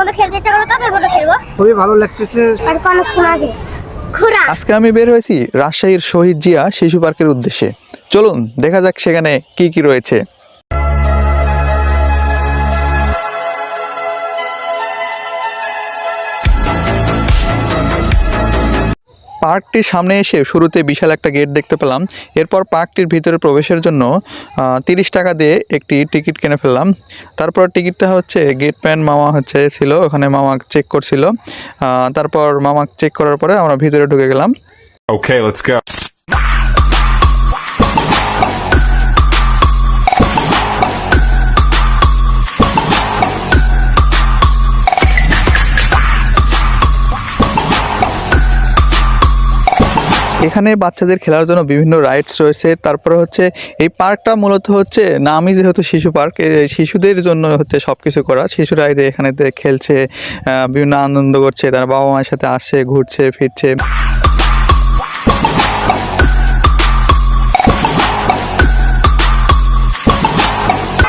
মতো খেলতে ইচ্ছা করবে তাদের মতো খেলব। খুবই ভালো লাগতেছে। আর আগে। আজকে আমি বের হয়েছি রাজশাহীর শহীদ জিয়া শিশু পার্কের উদ্দেশ্যে। চলুন দেখা যাক সেখানে কি কি রয়েছে। পার্কটির সামনে এসে শুরুতে বিশাল একটা গেট দেখতে পেলাম। এরপর পার্কটির ভিতরে প্রবেশের জন্য তিরিশ টাকা দিয়ে একটি টিকিট কিনে ফেললাম। তারপর টিকিটটা হচ্ছে গেটম্যান মামা হচ্ছে ছিল, ওখানে মামা চেক করছিল। তারপর মামা চেক করার পরে আমরা ভিতরে ঢুকে গেলাম। Go. এখানে বাচ্চাদের খেলার জন্য বিভিন্ন রাইডস রয়েছে। তারপরে হচ্ছে এই পার্কটা মূলত হচ্ছে নামই যেহেতু শিশু পার্ক শিশুদের জন্য হচ্ছে সব কিছু করা। শিশুরা এখানে খেলছে বিভিন্ন আনন্দ করছে তারা বাবা মায়ের সাথে আসছে ঘুরছে ফিরছে।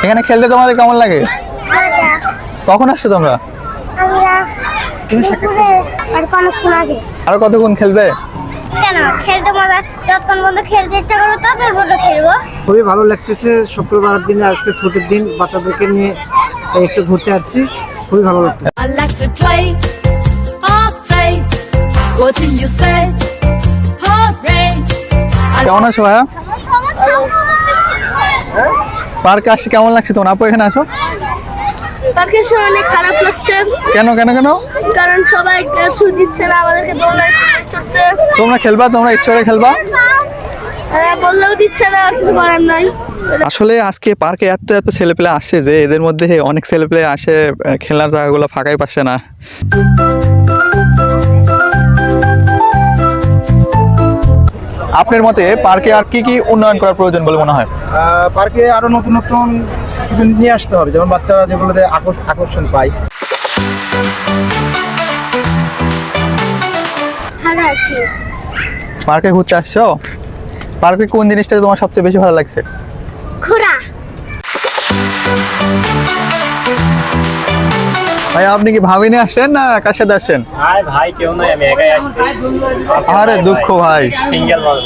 এখানে খেলতে তোমাদের কেমন লাগে? কখন আসছো তোমরা? আরও কতক্ষণ খেলবে? কেন খেলতে মজা যতক্ষণ পর্যন্ত খেলতে ইচ্ছা করো ততক্ষণ পর্যন্ত খেলব। খুবই ভালো লাগতেছে শুক্রবার দিনে আজকে ছুটির দিন বাচ্চাদেরকে নিয়ে একটু ঘুরতে আসছি খুবই ভালো লাগতেছে! কেমন আছো ভাইয়া? পার্কে আসছে কেমন লাগছে তোমার? আপু এখানে আসো। পার্কের সময় অনেক খারাপ লাগছে। কেন কেন কেন? কারণ সবাই ছুটি দিচ্ছে না আমাদেরকে দোলনায় চড়তে তোমরা খেলবা তোমরা ইচ্ছে করে খেলবা? হ্যাঁ, বললেও দিচ্ছে না আর কিছু করার নাই। আসলে আজকে পার্কে এত এত ছেলেপেলে আসছে যে এদের মধ্যে অনেক ছেলেপেলে আসে খেলার জায়গাগুলো ফাঁকাই পাচ্ছে না। আপনার মতে পার্কে আর কি কি উন্নয়ন করার প্রয়োজন বলে মনে হয়? পার্কে আরও নতুন নতুন কিছু নিয়ে আসতে হবে যেমন বাচ্চারা যেগুলোতে আকর্ষ- আকর্ষণ পায়। ভালো পার্কে ঘুরতে আসছো? পার্কে কোন জিনিসটা তোমার সবচেয়ে বেশি ভালো লাগছে? ঘোরা ভাই আপনি কি ভাবি নিয়ে আসছেন না কার সাথে আসছেন আর ভাই কেউ নয় আমি একাই আসছি। আরে দুঃখ ভাই সিঙ্গেল মাল